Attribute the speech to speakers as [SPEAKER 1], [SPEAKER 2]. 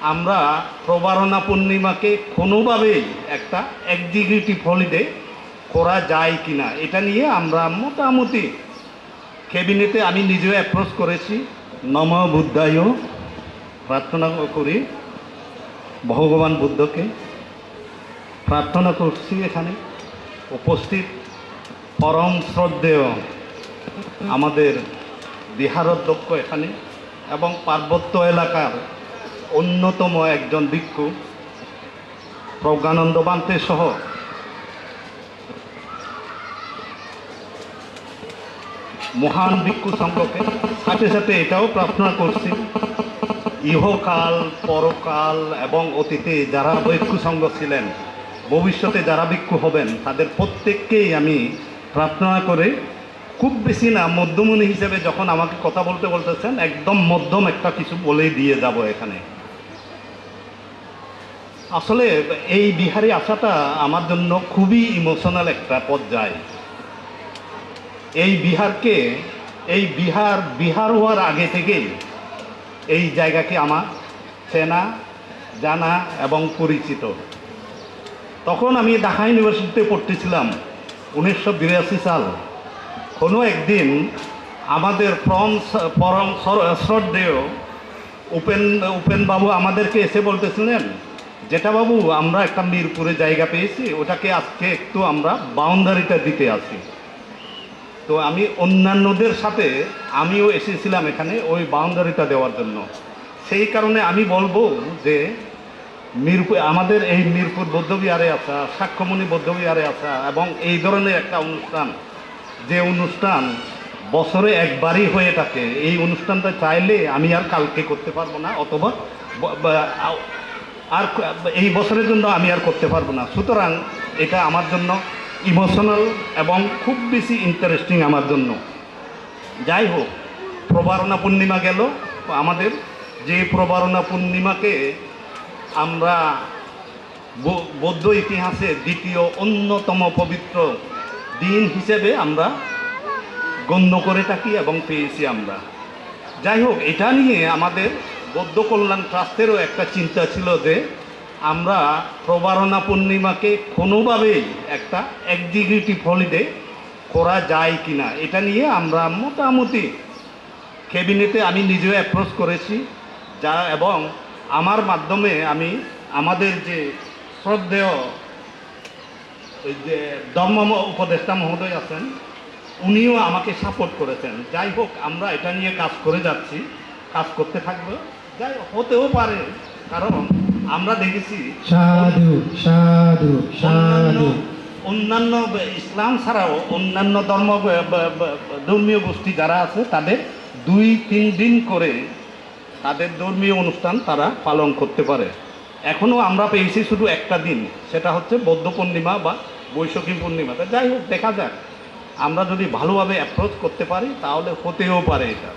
[SPEAKER 1] আমরা প্রবারণা পূর্ণিমাকে কোনোভাবেই একটা এক্সিকিউটিভ হলিডে করা যায় কিনা, এটা নিয়ে আমরা মোটামুটি ক্যাবিনেটে আমি নিজেও অ্যাপ্রোচ করেছি। নম বুদ্ধায়। প্রার্থনা করি ভগবান বুদ্ধকে। প্রার্থনা করছি এখানে উপস্থিত পরম শ্রদ্ধেয় আমাদের বিহারোধ্যক্ষ এখানে এবং পার্বত্য এলাকার অন্যতম একজন ভিক্ষু, প্রজ্ঞানন্দ বান্তে সহ। মহান ভিক্ষু সংঘকে সাথে সাথে এটাও প্রার্থনা করছি। ইহকাল, পরকাল এবং অতীতে যারা ভিক্ষু সংঘ ছিলেন, ভবিষ্যতে যারা ভিক্ষু হবেন, তাদের প্রত্যেককেই আমি প্রার্থনা করে খুব বেশি না, মধ্যমণি হিসেবে যখন আমাকে কথা বলতে বলতেছেন, একদম মধ্যম একটা কিছু বলেই দিয়ে যাব এখানে। আসলে এই বিহারে আসাটা আমার জন্য খুবই ইমোশনাল একটা পর্যায়। এই বিহারকে, এই বিহার বিহার হওয়ার আগে থেকেই এই জায়গাকে আমার চেনা, জানা এবং পরিচিত। তখন আমি ঢাকা ইউনিভার্সিটিতে পড়তেছিলাম উনিশশো বিরাশি সাল। কোনো একদিন আমাদের পরম পরম শ্র- শ্রদ্ধেয় উপেন, উপেনবাবু আমাদেরকে এসে বলতেছিলেন যেটা বাবু, আমরা একটা মিরপুরে জায়গা পেয়েছি, ওটাকে আজকে একটু আমরা বাউন্ডারিটা দিতে আসি। তো আমি অন্যান্যদের সাথে, আমিও এসেছিলাম এখানে ওই বাউন্ডারিটা দেওয়ার জন্য। সেই কারণে আমি বলব যে মিরপুর আমাদের এই মিরপুর বৌদ্ধবিহারে আসা সাক্ষ্যমণি বৌদ্ধবিহারে আসা এবং এই ধরনের একটা অনুষ্ঠান, যে অনুষ্ঠান বছরে একবারই হয়ে থাকে, এই অনুষ্ঠানটা চাইলে আমি আর কালকে করতে পারব না, অথবা আর এই বছরের জন্য আমি আর করতে পারব না। সুতরাং এটা আমার জন্য ইমোশনাল এবং খুব বেশি ইন্টারেস্টিং আমার জন্য। যাই হোক, প্রবারণা পূর্ণিমা গেল। আমাদের যে প্রবারণা পূর্ণিমাকে আমরা বৌদ্ধ ইতিহাসে দ্বিতীয় অন্যতম পবিত্র দিন হিসেবে আমরা গণ্য করে থাকি এবং পেয়েছি আমরা। যাই হোক, এটা নিয়ে আমাদের বৌদ্ধ কল্যাণ ট্রাস্টেরও একটা চিন্তা ছিল যে আমরা প্রবারণা পূর্ণিমাকে কোনোভাবেই একটা এক্সিকিউটিভ হলিডে করা যায় কিনা, এটা নিয়ে আমরা মোটামুটি ক্যাবিনেটে আমি নিজেও অ্যাপ্রোচ করেছি। যা এবং আমার মাধ্যমে আমি আমাদের যে শ্রদ্ধেয় ওই যে ধর্ম উপদেষ্টা মহোদয় আছেন, উনিও আমাকে সাপোর্ট করেছেন। যাই হোক, আমরা এটা নিয়ে কাজ করে যাচ্ছি, কাজ করতে থাকব। যাই হতেও পারে। কারণ আমরা দেখেছি
[SPEAKER 2] সাধু সাধু
[SPEAKER 1] অন্যান্য
[SPEAKER 2] সাধু।
[SPEAKER 1] অন্যান্য ইসলাম ছাড়াও অন্যান্য ধর্ম ধর্মীয় গোষ্ঠী যারা আছে তাদের দুই তিন দিন করে তাদের ধর্মীয় অনুষ্ঠান তারা পালন করতে পারে। এখনও আমরা পেয়েছি শুধু একটা দিন সেটা হচ্ছে বৌদ্ধ পূর্ণিমা বা বৈশাখী পূর্ণিমা। যাই হোক দেখা যাক। আমরা যদি ভালোভাবে অ্যাপ্রোচ করতে পারি তাহলে হতেও পারে এটা।